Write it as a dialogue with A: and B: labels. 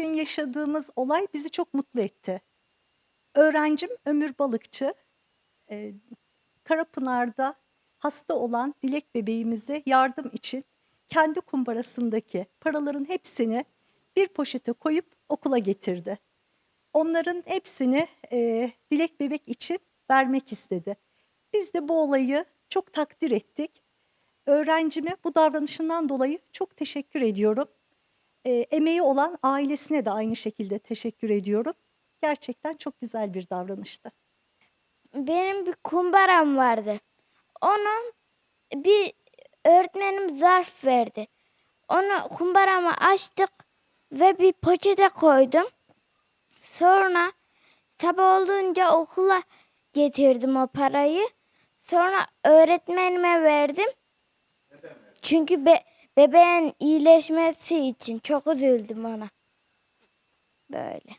A: bugün yaşadığımız olay bizi çok mutlu etti. Öğrencim Ömür Balıkçı, e, Karapınar'da hasta olan Dilek bebeğimize yardım için kendi kumbarasındaki paraların hepsini bir poşete koyup okula getirdi. Onların hepsini e, Dilek bebek için vermek istedi. Biz de bu olayı çok takdir ettik. Öğrencime bu davranışından dolayı çok teşekkür ediyorum. E, emeği olan ailesine de aynı şekilde teşekkür ediyorum. Gerçekten çok güzel bir davranıştı.
B: Benim bir kumbaram vardı. Onu bir öğretmenim zarf verdi. Onu kumbaramı açtık ve bir poşete koydum. Sonra sabah olunca okula getirdim o parayı. Sonra öğretmenime verdim. Çünkü be- bebeğin iyileşmesi için çok üzüldüm ona. Böyle.